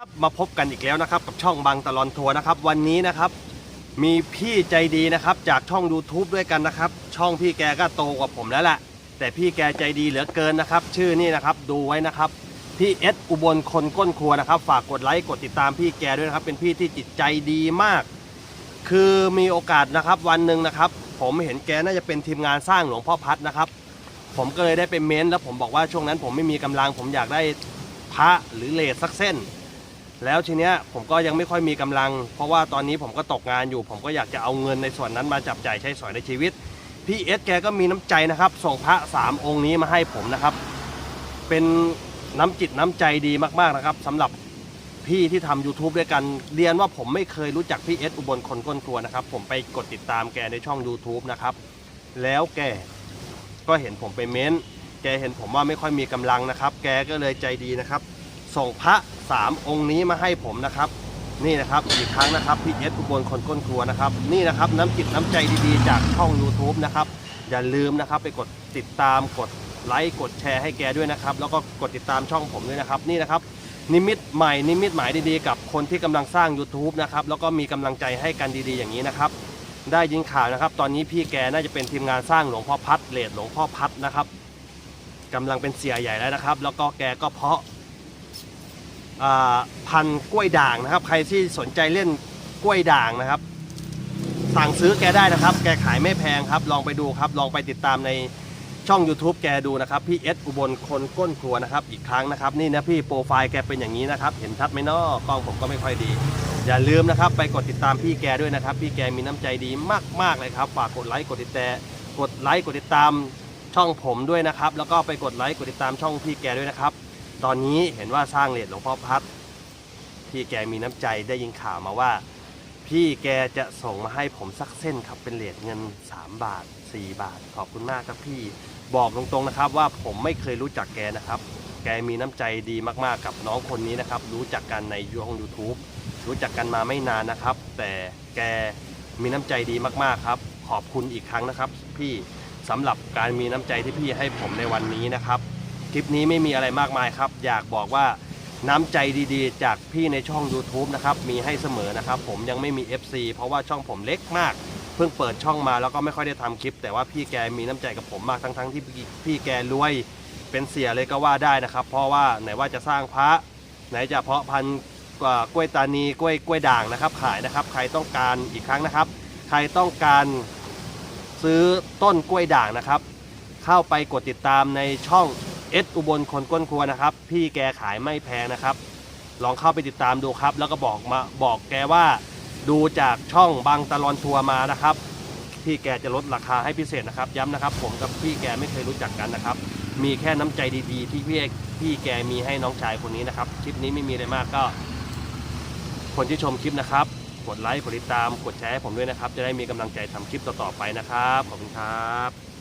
ครับมาพบกันอีกแล้วนะครับกับช่องบางตลอนทัวร์นะครับ วันนี้นะครับมีพี่ใจดีนะครับ จากช่อง YouTube ด้วยกันนะครับ ช่องพี่แกก็โตกว่าผมแล้วแหละแต่พี่แกใจดีเหลือเกินนะครับ ชื่อนี่นะครับดูไว้นะครับพี่เอสอุบลคนก้นครัวนะครับ ฝากกดไลค์กดติดตามพี่แกด้วยนะครับ เป็นพี่ที่จิตใจดีมาก คือมีโอกาสนะครับวันหนึ่งนะครับ ผมเห็นแกน่าจะเป็นทีมงานสร้างหลวงพ่อพัดนะครับ ผมก็เลยได้ไปเม้นต์แล้วผมบอกว่าช่วงนั้นผมไม่มีกำลัง ผมอยากได้พระหรือเลสสักเส้น แล้วทีเนี้ยผมก็ยังไม่ค่อยมีกำลัง เพราะว่าตอนนี้ผมก็ตกงานอยู่ ผมก็อยากจะเอาเงินในส่วนนั้นมาจับจ่ายใช้สอยในชีวิตพี่เอสแกก็มีน้ำใจนะครับ ส่งพระสามองค์นี้มาให้ผมนะครับ เป็นน้ำจิตน้ำใจดีมากๆนะครับสำหรับพี่ที่ทำ YouTube ด้วยกัน เรียนว่าผมไม่เคยรู้จักพี่เอสอุบลคนก้นครัวนะครับ ผมไปกดติดตามแกในช่อง YouTube นะครับ แล้วแกก็เห็นผมไปเม้นต์แกเห็นผมว่าไม่ค่อยมีกำลังนะครับ แกก็เลยใจดีนะครับ ส่งพระสามองค์นี้มาให้ผมนะครับ นี่นะครับอีกครั้งนะครับพี่เอสอุบลคนก้นครัวนะครับ นี่นะครับน้ำจิตน้ำใจดีๆ จากช่อง YouTube นะครับ อย่าลืมนะครับไปกดติดตามกดไลค์กดแชร์ให้แกด้วยนะครับ แล้วก็กดติดตามช่องผมด้วยนะครับนี่นะครับ นิมิตใหม่นิมิตหมายดีๆ กับคนที่กำลังสร้าง YouTube นะครับแล้วก็มีกำลังใจให้กันดีๆอย่างนี้นะครับ ได้ยินข่าวนะครับ ตอนนี้พี่แกน่าจะเป็นทีมงานสร้างหลวงพ่อพัดเลดหลวงพ่อพัดนะครับกำลังเป็นเสียใหญ่แล้วนะครับ แล้วก็แกก็เพาะ พันกล้วยด่างนะครับ ใครที่สนใจเล่นกล้วยด่างนะครับ สั่งซื้อแกได้นะครับ แกขายไม่แพงครับ ลองไปดูครับ ลองไปติดตามในช่อง YouTube แกดูนะครับ พี่เอสอุบลคนก้นครัวนะครับ อีกครั้งนะครับ นี่นะพี่โปรไฟล์แกเป็นอย่างนี้นะครับ เห็นชัดไหมนาะกล้องผมก็ไม่ค่อยดี อย่าลืมนะครับ ไปกดติดตามพี่แกด้วยนะครับ พี่แกมีน้ำใจดีมากๆเลยครับ ฝากกดไลค์กดติดแต่กดไลค์กดติดตามช่องผมด้วยนะครับ แล้วก็ไปกดไลค์กดติดตามช่องพี่แกด้วยนะครับ ตอนนี้เห็นว่าสร้างเลทหลวงพ่อพัดพี่แกมีน้ำใจได้ยินข่าวมาว่า พี่แกจะส่งมาให้ผมสักเส้นครับเป็นเหรียญเงิน 3 บาท 4 บาท ขอบคุณมากครับพี่บอกตรงๆนะครับ ว่าผมไม่เคยรู้จักแกนะครับ แกมีน้ำใจดีมากๆกับน้องคนนี้นะครับ รู้จักกันในช่อง YouTube รู้จักกันมาไม่นานนะครับ แต่แกมีน้ำใจดีมากๆครับ ขอบคุณอีกครั้งนะครับ พี่สำหรับการมีน้ำใจที่พี่ให้ผมในวันนี้นะครับ ลิปนี้ไม่มีอะไรมากมายครับ อยากบอกว่าน้ำใจดีๆ จากพี่ในช่อง YouTube นะครับ มีให้เสมอนะครับ ผมยังไม่มี FC เพราะว่าช่องผมเล็กมาก เพิ่งเปิดช่องมาแล้วก็ไม่ค่อยได้ทำคลิป แต่ว่าพี่แกมีน้ำใจกับผมมากทั้งๆที่พี่แกรวยเป็นเสียเลยก็ว่าได้นะครับ เพราะว่าไหนว่าจะสร้างพระไหนจะเพาะพันธุ์กล้วยตานีกล้วยกล้วยด่างนะครับ ขายนะครับ ใครต้องการอีกครั้งนะครับ ใครต้องการซื้อต้นกล้วยด่างนะครับ เข้าไปกดติดตามในช่อง เอสอุบลคนก้นครัวนะครับ พี่แกขายไม่แพงนะครับ ลองเข้าไปติดตามดูครับ แล้วก็บอกมาบอกแกว่า ดูจากช่องบางตะลอนทัวร์มานะครับ พี่แกจะลดราคาให้พิเศษนะครับ ย้ำนะครับ ผมกับพี่แกไม่เคยรู้จักกันนะครับ มีแค่น้ำใจดีๆ ที่พี่พี่แกมีให้น้องชายคนนี้นะครับ คลิปนี้ไม่มีอะไรมากก็ คนที่ชมคลิปนะครับ กดไลค์กดติดตามกดแชร์ให้ผมด้วยนะครับ จะได้มีกำลังใจทำคลิปต่อๆไปนะครับขอบคุณครับ